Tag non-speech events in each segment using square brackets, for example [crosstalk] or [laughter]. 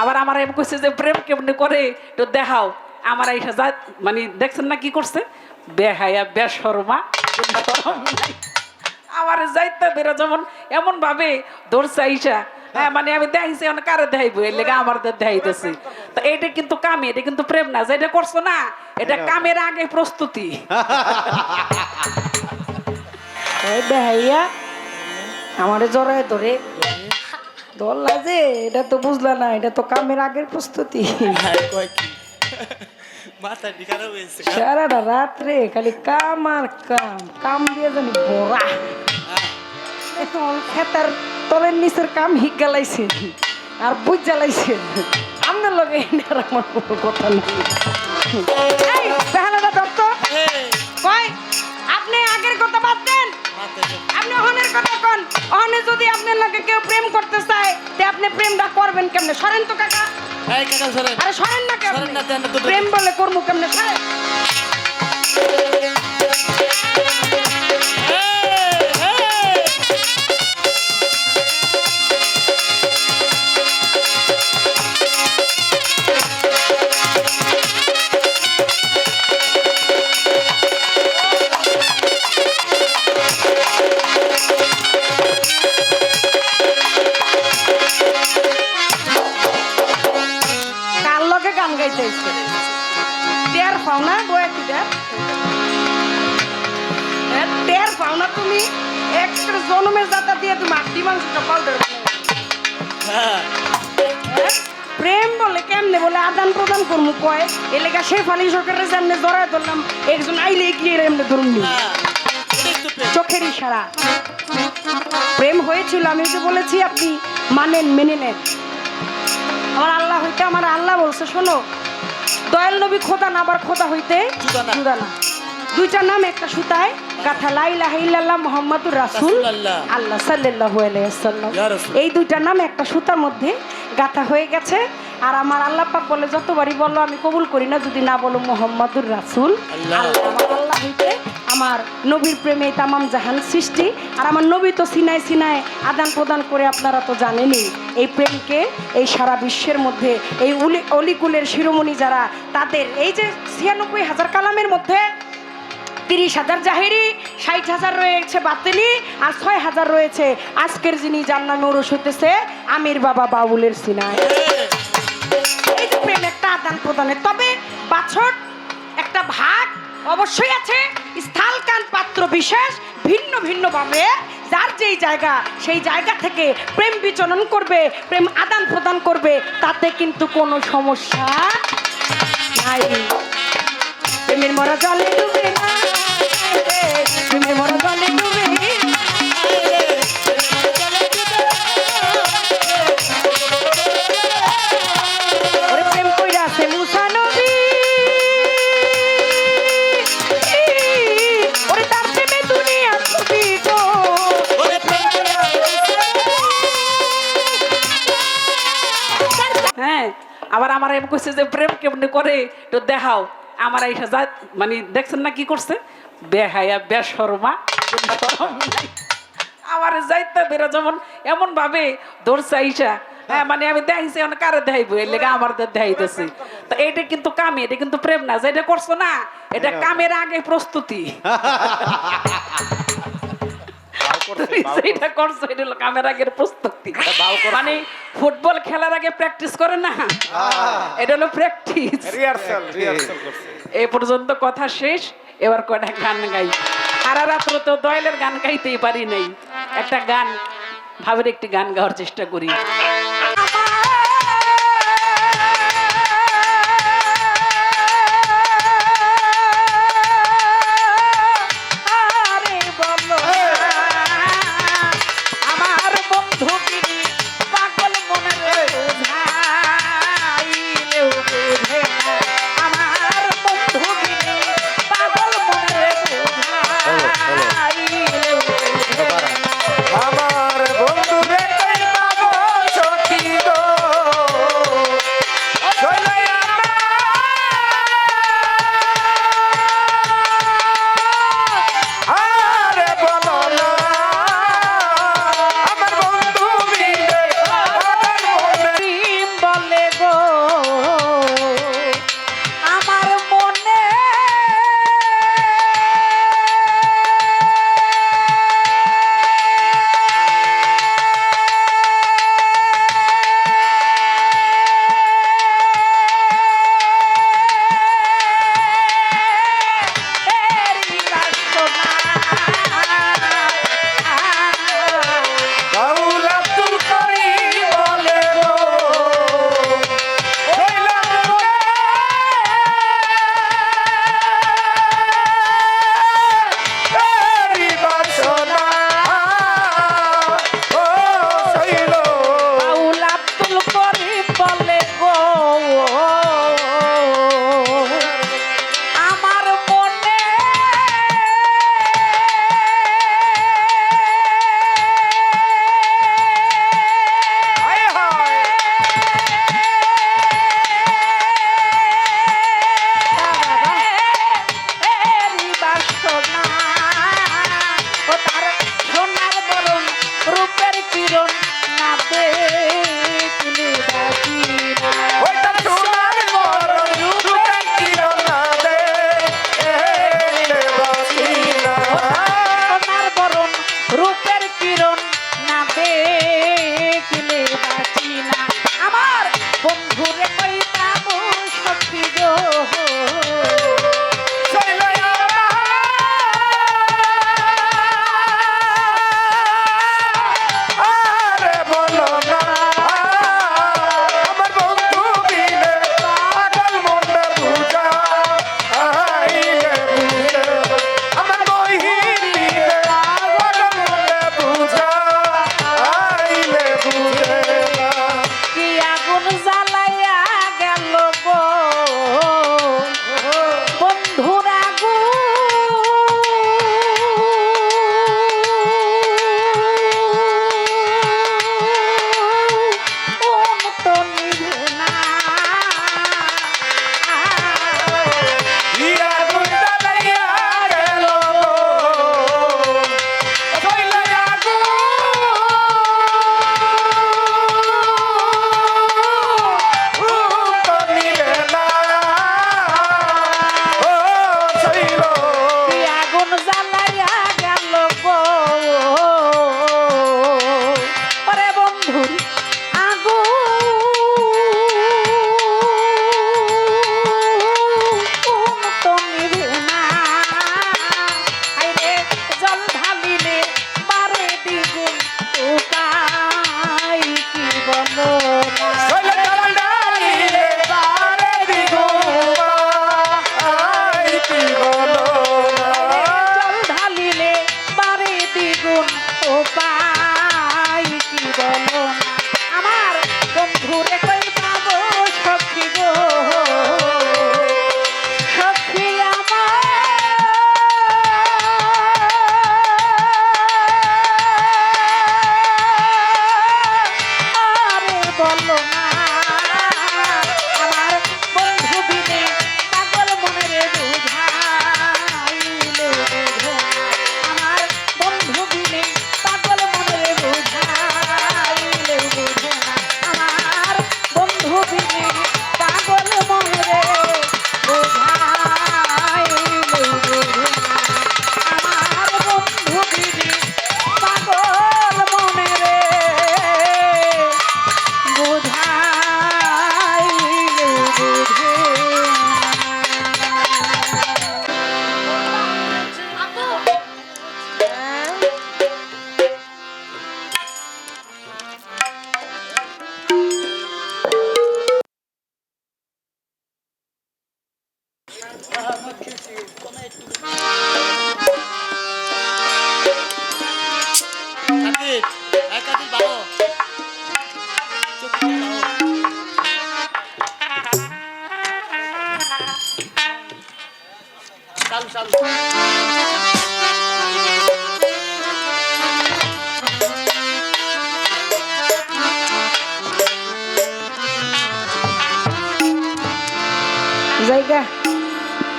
আবার আমার এম কইছে যে প্রেম কেমনে করে? তো দেখাও। আমার এই যা মানে দেখছেন না কি করছে? বেহায়া নাই। আমার যাইতে বেরো যেমন এমন ভাবে ধরছে আইসা। হ্যাঁ মানে আমি দেখাইছি অনেক কারে দেখাইবো এর লেগে আমার দেখাইতেছি। তো এটা কিন্তু কামে এটা কিন্তু প্রেম না যেটা করছ না এটা কামের আগে প্রস্তুতি। ওই বেহাইয়া আমারে জড়ায় ধরে। ধরলা যে এটা তো বুঝলা না এটা তো কামের আগের প্রস্তুতি। সারাটা রাত্রে খালি কাম আর কাম কাম দিয়ে জানি ভরা। এখন খেতার তলের নিচের কাম হিক গেলাইছে। আর বুঝ জ্বালাইছে। আপনার লগে আর আমার কোনো কথা নেই। বেহালাটা দত্ত কয় আপনি আগের কথা বাদ দেন। আপনি অহনের কথা কন। অহনে যদি আপনার লাগে কেউ প্রেম করতে চায় তে আপনি প্রেমটা করবেন কেমনে? সরেন তো কাকা। আরে সরেন না কেমনে প্রেম বলে করব কেমনে? সরেন। টের পাও না তুমি। একটা জন্মের জাতা দিয়ে তুমি আটটি মাংসটা পাউডার হ্যাঁ। প্রেম বলে কেমনে বলে? আদান প্রদান করব কয়? এলাকা সে ফালি সরকারের সামনে ধরায় ধরলাম। একজন আইলে গিয়ে এমনি ধরুন হ্যাঁ। চোখের ইশারা। প্রেম হয়েছিল আমি যে বলেছি আপনি মানেন মেনে নেন। আমার আল্লাহ হইতে আমার আল্লাহ বলছে শোনো দয়াল নবী খোদা না আবার খোদা হইতে জুদা না। দুইটা নাম একটা সুতায় গাথা লা ইলাহা ইল্লাল্লাহ মুহাম্মাদুর রাসূল রাসূলুল্লাহ। আল্লাহ সাল্লাল্লাহু আলাইহি ওয়াসাল্লাম। এই দুইটা নাম একটা সুতার মধ্যে গাথা হয়ে গেছে। আর আমার আল্লাহ পাক বলে যতবারই বলো আমি কবুল করি না যদি না বলো মোহাম্মদুর রাসূল। আল্লাহ। হইতে আমার নবীর প্রেমে তামাম জাহান সৃষ্টি। আর আমার নবী তো সিনায় সিনায় আদান প্রদান করে আপনারা তো জানেনই এই প্রেমকে এই সারা বিশ্বের মধ্যে এই অলিকুলের শিরোমণি যারা তাদের এই যে ছিয়ানব্বই হাজার কালামের মধ্যে তিরিশ হাজার জাহেরি, ষাট হাজার রয়েছে বাতিলি আর ছয় হাজার রয়েছে আজকের যিনি যার নামে ওরস হইতেছে আমির বাবা বাউলের সিনায় এই যে প্রেম একটা আদান প্রদানের তবে বাছর একটা ভাগ অবশ্যই আছে, স্থলকান পাত্র বিশেষ, ভিন্ন ভিন্ন ভাবে যার যেই জায়গা, সেই জায়গা থেকে প্রেম বিচরণ করবে, প্রেম আদান প্রদান করবে, তাতে কিন্তু কোনো সমস্যা নাই। প্রেমের মরা জলে ডুবে হ্যাঁ আবার আমার এম কইছে যে প্রেম কেমনে করে? তো দেখাও। আমার এই যা মানে দেখছেন না কি করছে? বেহায়া বেশরমা কোনো শরম নাই। আমার যাইতে বেরো যেমন এমন ভাবে ধরছে আইসা। হ্যাঁ মানে আমি দেখাইছি অনেক কারে দেখাইবো? এর লেগে আমার দেখাইতেছি। তো এটা কিন্তু কামে এটা কিন্তু প্রেম না। যেটা করছ না এটা কামের আগে প্রস্তুতি। [laughs] তুমি করছ। এটা হলো কামের আগের প্রস্তুতি। মানে ফুটবল খেলার আগে প্র্যাকটিস করে না? এটা হলো প্র্যাকটিস। রিহার্সাল রিহার্সাল করছে। এ পর্যন্ত কথা শেষ এবার কয়টা গান গাই? সারা রাত্র তো দয়ালের গান গাইতেই পারি নাই। একটা গান ভাবের একটি গান গাওয়ার চেষ্টা করি।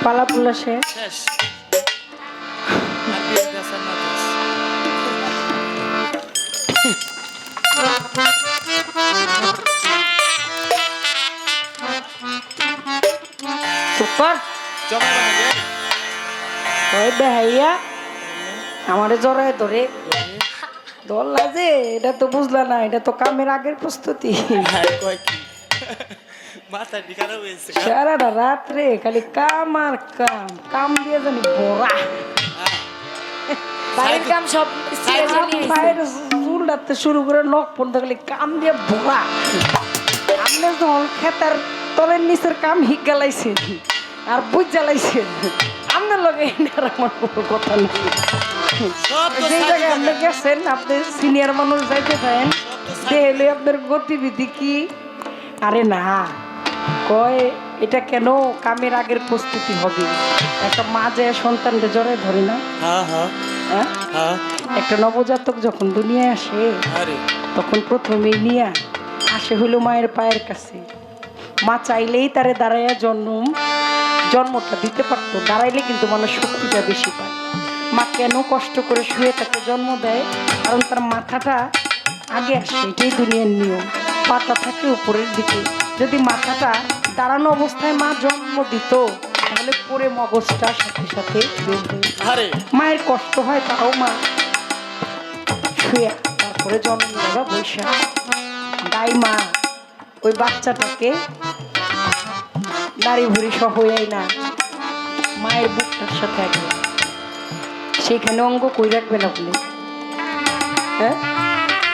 পালা পুলা শেষ। আমারে জড়ায় ধরে। ধরলা যে এটা তো বুঝলা না এটা তো কামের আগের প্রস্তুতি। সারাটা রাত্রে খালি কাম আর কাম। কাম দিয়ে জানি বড়া কাম সব কাম চলে ডাকতে শুরু করে নখ পর্যন্ত খালি কাম দিয়ে বড়া আপনি যখন খেতার তলের নিচের কাম হিক গেলাইছেন আর বুঝ জ্বালাইছেন আপনার লগে এটার আমার কোনো কথা নেই। যে জায়গায় আপনি। গেছেন আপনি সিনিয়র মানুষ যাইতে চান দেখলে আপনার গতিবিধি কি? আরে না। কয় এটা কেন কামের আগের প্রস্তুতি হবে? একটা মা যে সন্তানকে জড়ায় ধরে না? হ্যাঁ হ্যাঁ। হ্যাঁ? একটা নবজাতক যখন দুনিয়ায় আসে তখন প্রথমেই নিয়া আসে হইল মায়ের পায়ের কাছে। মা চাইলেই তারে দাঁড়াইয়া জন্ম জন্মটা দিতে পারতো দাঁড়াইলে কিন্তু মানুষ শক্তিটা বেশি পায়। মা কেন কষ্ট করে শুয়ে তাকে জন্ম দেয়? কারণ তার মাথাটা আগে আসে এটাই দুনিয়ার নিয়ম। পাতা থাকে উপরের দিকে। যদি মাথাটা দাঁড়ানো অবস্থায় মা জন্ম দিত তাহলে পরে মগজটা সাথে সাথে মায়ের কষ্ট হয় তাও মা শুয়ে তারপরে জন্ম নেওয়া বৈশাখ। তাই মা ওই বাচ্চাটাকে দাড়ি ভুড়ি সহ না মায়ের বুকটার সাথে আগে। সেইখানে অঙ্গ কই রাখবে না বলে? হ্যাঁ?